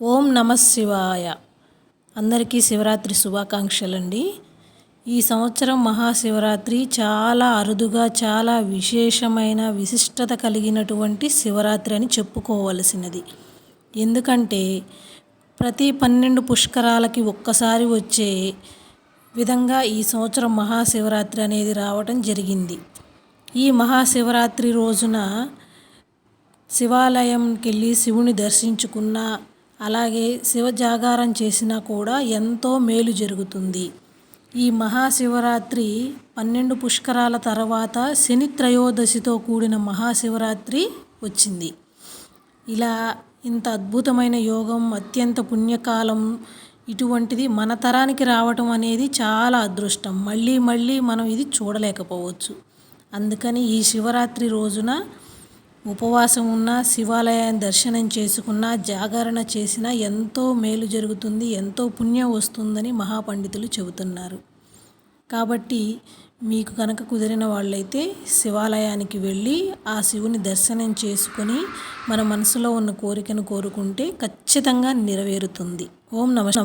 ఓం నమ శివాయ. అందరికీ శివరాత్రి శుభాకాంక్షలండి. ఈ సంవత్సరం మహాశివరాత్రి చాలా అరుదుగా చాలా విశేషమైన విశిష్టత కలిగినటువంటి శివరాత్రి అని చెప్పుకోవలసినది. ఎందుకంటే ప్రతి పన్నెండు పుష్కరాలకి ఒక్కసారి వచ్చే విధంగా ఈ సంవత్సరం మహాశివరాత్రి అనేది రావటం జరిగింది. ఈ మహాశివరాత్రి రోజున శివాలయంకి వెళ్ళి శివుని దర్శించుకున్న అలాగే శివజాగారం చేసినా కూడా ఎంతో మేలు జరుగుతుంది. ఈ మహాశివరాత్రి పన్నెండు పుష్కరాల తర్వాత శని త్రయోదశితో కూడిన మహాశివరాత్రి వచ్చింది. ఇలా ఇంత అద్భుతమైన యోగం అత్యంత పుణ్యకాలం ఇటువంటిది మన తరానికి రావటం అనేది చాలా అదృష్టం. మళ్ళీ మళ్ళీ మనం ఇది చూడలేకపోవచ్చు. అందుకని ఈ శివరాత్రి రోజున ఉపవాసం ఉన్న శివాలయాన్ని దర్శనం చేసుకున్న జాగరణ చేసినా ఎంతో మేలు జరుగుతుంది ఎంతో పుణ్యం వస్తుందని మహాపండితులు చెబుతున్నారు. కాబట్టి మీకు కనుక కుదిరిన వాళ్ళైతే శివాలయానికి వెళ్ళి ఆ శివుని దర్శనం చేసుకొని మన మనసులో ఉన్న కోరికను కోరుకుంటే ఖచ్చితంగా నెరవేరుతుంది. ఓం నమ